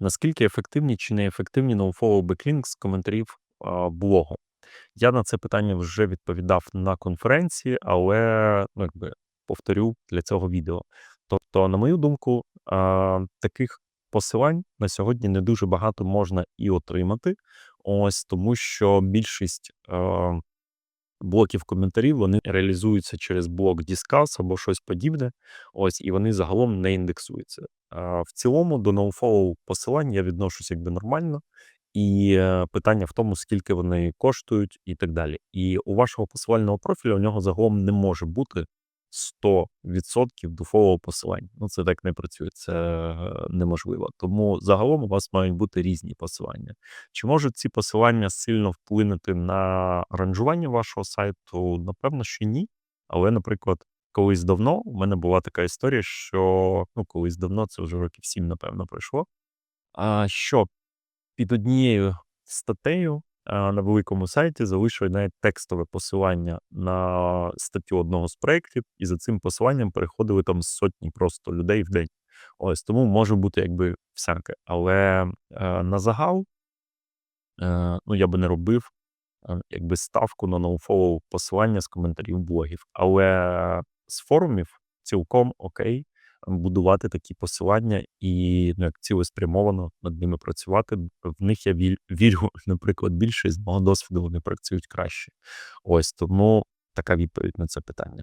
Наскільки ефективні чи неефективні ноу-фоллоу беклінк з коментарів блогу? Я на це питання вже відповідав на конференції, але ну, якби, повторю для цього відео. Тобто, на мою думку, таких посилань на сьогодні не дуже багато можна і отримати. Ось тому, що більшість блоків коментарів вони реалізуються через блок Discuss або щось подібне. Ось, і вони загалом не індексуються. А, В цілому до ноуфоллоу посилань я відношусь якби нормально. І е, питання в тому, скільки вони коштують, і так далі. І у вашого посилального профілю у нього загалом не може бути 100% дуфового посилань. Ну, це так не працює, це е, неможливо. Тому загалом у вас мають бути різні посилання. Чи можуть ці посилання сильно вплинути на ранжування вашого сайту? Напевно, що ні. Але, наприклад, колись давно у мене була така історія, що ну, колись давно, це вже років сім, напевно, пройшло. А що під однією статтею на великому сайті залишили навіть текстове посилання на статтю одного з проєктів, і за цим посиланням переходили там сотні просто людей в день. Ось тому може бути якби всяке. Але е, на загал е, ну, я би не робив е, якби ставку на ноуфоллоу посилання з коментарів блогів. Але з форумів цілком окей будувати такі посилання і ну, як цілеспрямовано над ними працювати. В них я вірю, наприклад, більше і з мого досвіду вони працюють краще. Ось тому така відповідь на це питання.